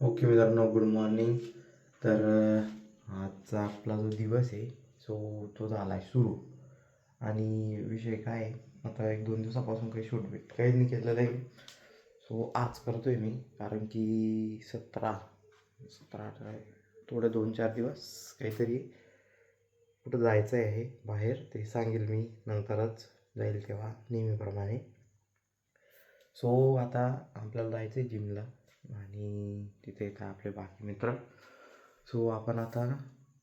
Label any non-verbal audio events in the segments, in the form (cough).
Okay मित्रांनो good morning तर आजचा आपला जो दिवस आहे सो तो झाला आहे सुरू. आणि विषय काय आता एक दोन दिवसापासून काही शूट बीट काही नाही केलेलं आहे. सो आज करतो आहे मी कारण की सतरा सतरा अठरा थोडे दोन चार दिवस काहीतरी कुठं जायचं आहे बाहेर ते सांगेल मी नंतरच जाईल तेव्हा नेहमीप्रमाणे. सो आता आपल्याला जायचं आहे जिमला आणि तिथे येतात आपले बाकी मित्र. सो आपण आता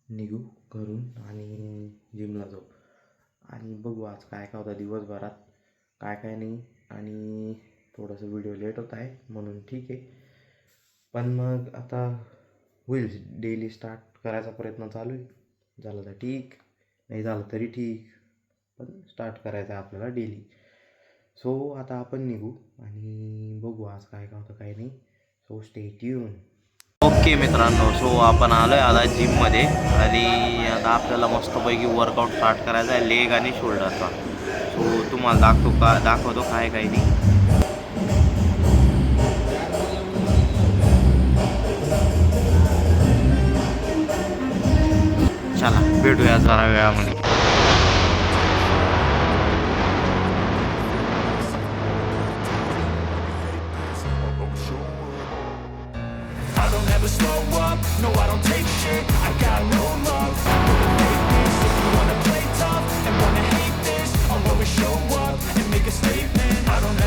निघू घरून आणि जिमला जाऊ. आणि बघू आज काय काय होतं दिवसभरात काय काय नाही. आणि थोडंसं व्हिडिओ लेट होत आहे म्हणून ठीक आहे. पण मग आता होईल डेली स्टार्ट करायचा प्रयत्न चालू आहे. झालं तर ठीक नाही झालं तरी ठीक पण स्टार्ट करायचं आहे आपल्याला डेली सो आता आपण निघू आणि बघू आज काय काय होतं काय नाही. सो स्टे ट्यून ओके मित्रांनो सो आपण आलो आहे आता जिममध्ये आणि आता आपल्याला मस्तपैकी वर्कआउट स्टार्ट करायचा आहे लेग आणि शोल्डरचा सो तुम्हाला दाखवतो का दाखवतो काय काय नाही. चला भेटूया जरा वेळामध्ये.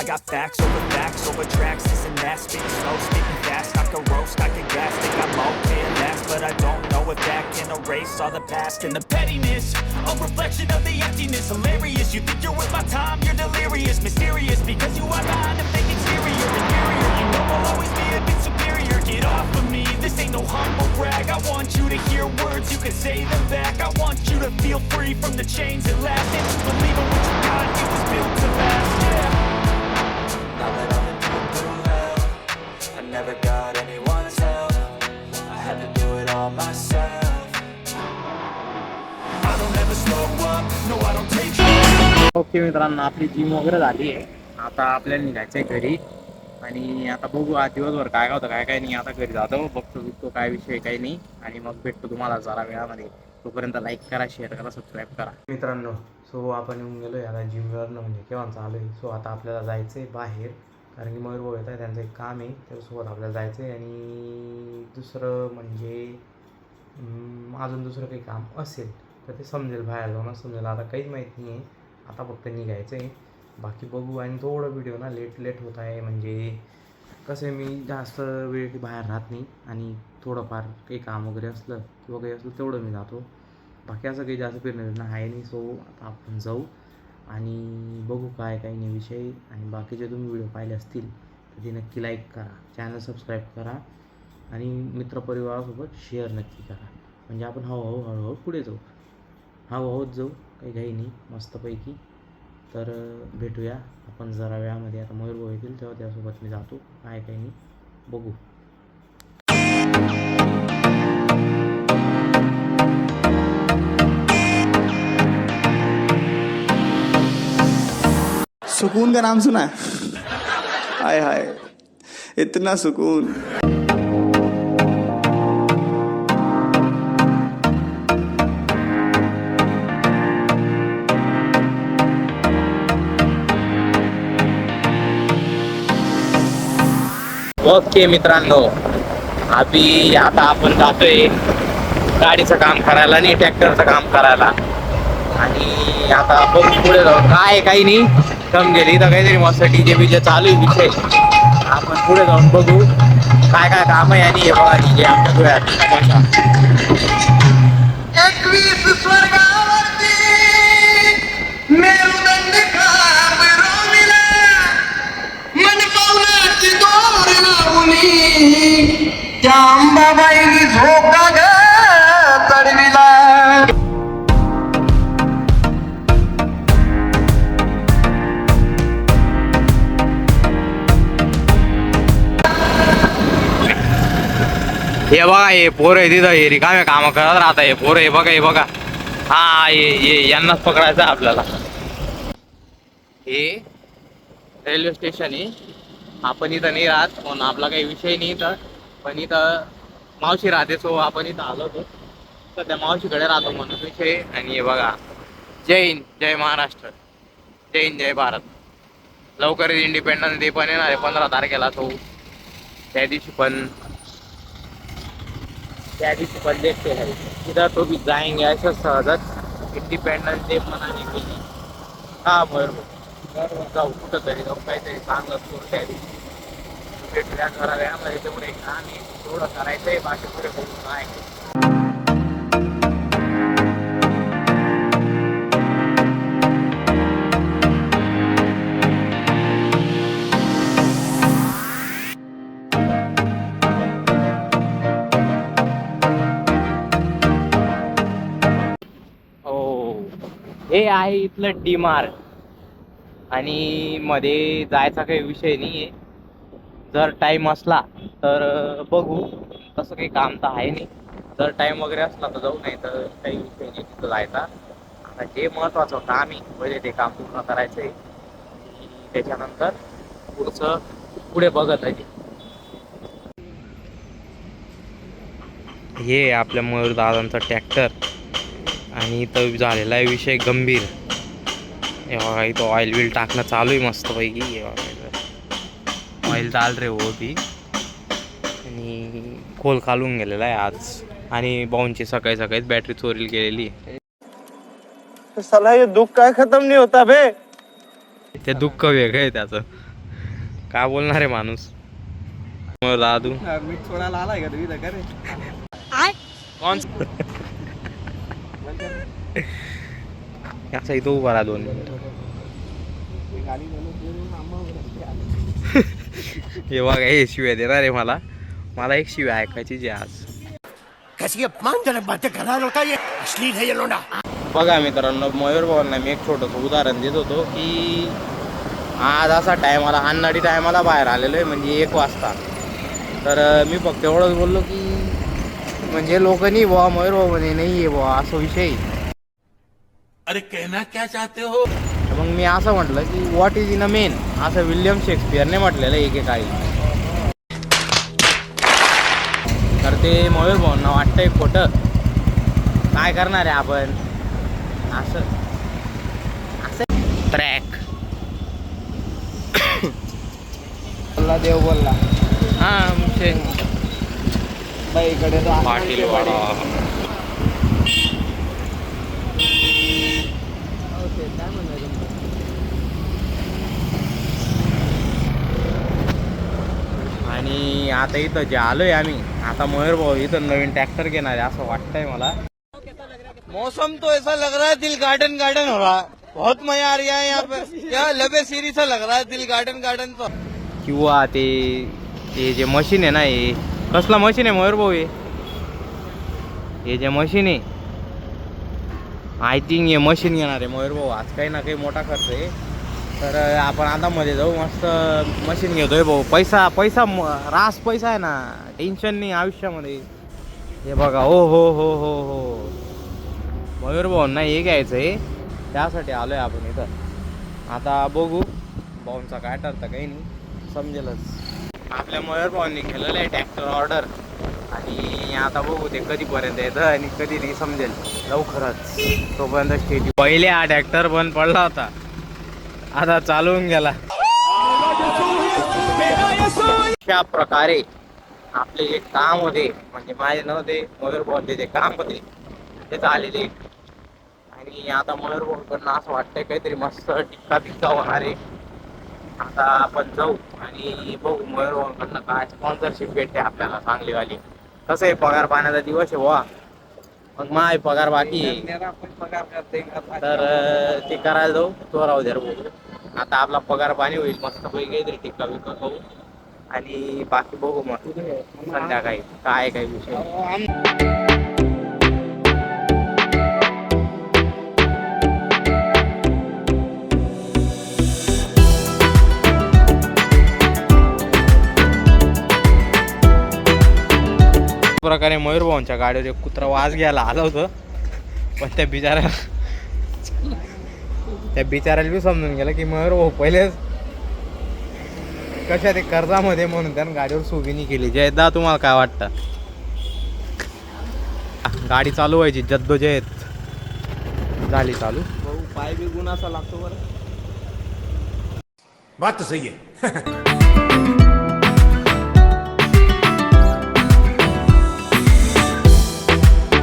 I got facts over facts over tracks, this and that. Speaking slow, speaking fast, I can roast, I can gas Think I'm okay at last, but I don't know if that can erase all the past And the pettiness, a reflection of the emptiness. Hilarious, you think you're worth my time, you're delirious. Mysterious, because you are behind a fake exterior. Inferior, you know I'll always be a bit superior. Get off of me, this ain't no humble brag. I want you to hear words, you can say them back. I want you to feel free from the chains that last. And just believe in what okay मित्रांनो आपली gym वगैरे झाली आहे. आता आपल्याला निघायचं आहे घरी. आणि आता बघू आज दिवसभर काय काय होतं काय काय नाही. आता घरी जातो बघतो बघतो काय विषय काही नाही. आणि मग भेटतो तुम्हाला जरा वेळामध्ये. तोपर्यंत लाईक करा शेअर करा सबस्क्राईब करा. मित्रांनो सो आपण येऊन गेलो आहे आता जिमवरनं म्हणजे केव्हा चालू आहे सो आता आपल्याला जायचं आहे बाहेर. कारण की मयूर भाऊ येत आहे त्यांचं एक काम आहे. त्याच्यासोबत आपल्याला जायचं आहे आणि दुसरं म्हणजे अजून दुसरं काही काम असेल. तर ते समजेल बाहेर जाऊन समजेल आता काहीच माहीत नाही आहे आता फक्त निघायचं आहे बाकी बघू आणि थोडं व्हिडिओ ना लेट लेट होत आहे. म्हणजे कसं आहे मी जास्त वेळ बाहेर राहत नाही. आणि थोडंफार काही काम वगैरे असलं किंवा काही असलं तेवढं मी जातो. बाकी असं काही जास्त फिरणं आहे नाही. सो आता आपण जाऊ आणि बघू काय काय नाही विषय. आणि बाकीचे तुम्ही व्हिडिओ पाहिले असतील तर ते नक्की लाईक करा. चॅनल सबस्क्राईब करा. आणि मित्रपरिवारासोबत शेअर नक्की करा. म्हणजे आपण हळूहळू हळूहळू पुढे जाऊ. हळूहळूच जाऊ काही घाई नाही मस्तपैकी. तर भेटूया आपण जरा वेळामध्ये. आता मयूरभाऊ येतील तेव्हा त्यासोबत मी जातो. काय काही नाही. बघू. सुकून का नाम सुना है? हाय हाय. इतना सुकून. ओके मित्रांनो. आम्ही आता आपण जातोय गाडीचं काम करायला आणि ट्रॅक्टरचं काम करायला. आणि आता बघू पुढे जाऊ. काय काही नाही. समजेल इथं काहीतरी मस्त डीजे बीजे चालू आहे विषय आपण पुढे जाऊन बघू. काय काय काम आहे आणि हे बघा डीजे आमच्या डोळ्यात. एकवीस स्वर्गावरती हे बघा हे पोर आहे तिथं हे रिकामे काम करत राहता हे पोर हे बघा हे बघा. हा हे यांनाच पकडायचं आहे आपल्याला. हे रेल्वे स्टेशन आहे. आपण इथं नाही राहत हो, पण आपला काही विषय नाही इथं. पण इथं मावशी राहते सो आपण इथं आलो होतो. सध्या मावशीकडे राहतो म्हणून विषय आणि हे बघा जय हिंद जय महाराष्ट्र जय हिंद जय भारत. लवकरच इंडिपेंडन्स डे पण येणार आहे पंधरा तारखेला तो त्या दिवशी पण त्या दिवशी पण देखते है इधर तो भी जाएंगे ऐसा सहजच. इंडिपेंडन्स डे मनाने के लिए हा बरोबर. जाऊ कुठं तरी जाऊ काहीतरी चांगलं करू त्या दिवशी भेटूया घराला आम्हाला तेवढं एक आहे तेवढं आहे बाकी पुढे बोलून नाही हे आहे इथलं डी मार्ट आणि मध्ये जायचा काही विषय नाही आहे जर टाईम असला तर बघू. तसं काही काम तर आहे नाही. जर टाईम वगैरे असला तर जाऊ नाही तर काही विषय नाही तिथं जायचा. आता जे महत्वाचं काम आहे पहिले ते काम पूर्ण करायचं आहे त्याच्यानंतर पुढचं पुढे बघत आहे हे आपल्या मयूर दादांचा ट्रॅक्टर आणि इथं झालेला आहे विषय गंभीर. हे बघा इथं ऑइल बिल टाकणं चालू आहे मस्तपैकी. हे इथं. ऑइल चाल रे होती आणि खोल खालून गेलेला आहे आज. आणि बाऊंची सकाळी सकाळीच बॅटरी चोरील गेलेली. आहे. साला ये दुख काय खत्म नहीं होता बे ते दुःख वेगळं आहे त्याचं. काय बोलणार आहे माणूस? मग दादू. आलाय का तुम्ही कोण? असा इथं उभा राहा दोन मिनिटं हे बघा हे शिव्या देणार आहे मला. मला एक शिव्या ऐकायची जी आज. कैसी अपमानजनक बातें कर रहा है लड़का ये? अश्लील है ये लोंडा. बघा मित्रांनो मयूर भावांना मी एक छोटंसं उदाहरण देत होतो की आज असा टायमाला अन्नाडी टायमाला बाहेर आलेलो आहे म्हणजे एक वाजता. तर मी फक्त एवढंच बोललो की म्हणजे लोक नाही बुवा मयूर नाही आहे बुवा असं विषय अरे कहना क्या चाहते हो? मग मी असं म्हटलं की what is in a men असं विल्यम शेक्सपियरने म्हटलेलं एकेकाळी. तर ते मयूर भाऊंना वाटतंय खोटं. काय करणार आहे आपण? असं. असं. ट्रॅक (coughs) बोलला देव बोलला. हा पाटील वाडा आणि आता इथं जे आलोय आम्ही आता मयूर भाऊ इथं नवीन ट्रॅक्टर घेणार आहे असं वाटतंय मला. मौसम तो ऐसा लग रहा है दिल गार्डन गार्डन हो रहा। है बहुत मजा आ रहा है यहाँ पे। यहाँ लबे सीरी सा लग रहा है दिल गार्डन गार्डन तो। किंवा ते ते जे मशीन आहे ना हे कसला मशीन आहे मयूर भाऊ हे? हे जे मशीन आहे. आय थिंक हे मशीन घेणार आहे मयूर भाऊ. आज काही ना काही मोठा खर्च आहे. तर आपण आता मध्ये जाऊ. मस्त मशीन घेतोय भाऊ. पैसा पैसा रास पैसा आहे ना. टेन्शन नाही आयुष्यामध्ये. हे बघा. हो हो हो हो हो. मयूर भाऊंना हे घ्यायचं आहे. त्यासाठी आलोय आपण इथं. आता बघू. भाऊंचा काय ठरतं काही नाही. समजेलच. आपल्या मयूर केलेलं आहे ट्रॅक्टर ऑर्डर आणि आता बघू ते कधीपर्यंत येतं आणि कधी नाही समजेल. लवकरच. तोपर्यंत स्टेज पहिले हा ट्रॅक्टर बंद पडला होता. आता चालवून गेला. अशा प्रकारे आपले जे काम होते म्हणजे माझे नव्हते मयूर जे काम होते ते चाललेले आणि आता मयूर भाऊकडनं असं वाटतंय काहीतरी मस्त टिक्का बिक्का होणार आहे. आता आपण जाऊ आणि बघू मयूर काय स्पॉन्सरशिप भेटते आपल्याला चांगलीवाली कसं आहे पगार पाण्याचा दिवस आहे वा मग माय पगार बाकी आहे. तर अं, ते करायला जाऊ. तो राहू द्या रे भाऊ. आता आपला पगार पाणी होईल. मस्त पैकी काहीतरी टिक्का बिक्का खाऊ. आणि बाकी बघू मग संध्याकाळी. काय काय विषय. प्रकारे मयूर भाऊंच्या गाडीवर एक कुत्रा वाज घ्यायला आलं होतं. पण त्या बिचाऱ्याला त्या बिचाऱ्याला बी समजून गेलं की मयूर भाऊ पहिलेच कशा ते कर्जामध्ये म्हणून त्यानं गाडीवर सुगिनी केली. जयदा तुम्हाला काय वाटतं? गाडी चालू व्हायची. जद्दोजहद झाली चालू. भाऊ पाय बी गुणाचा लागतो बरं. बात सही है (laughs)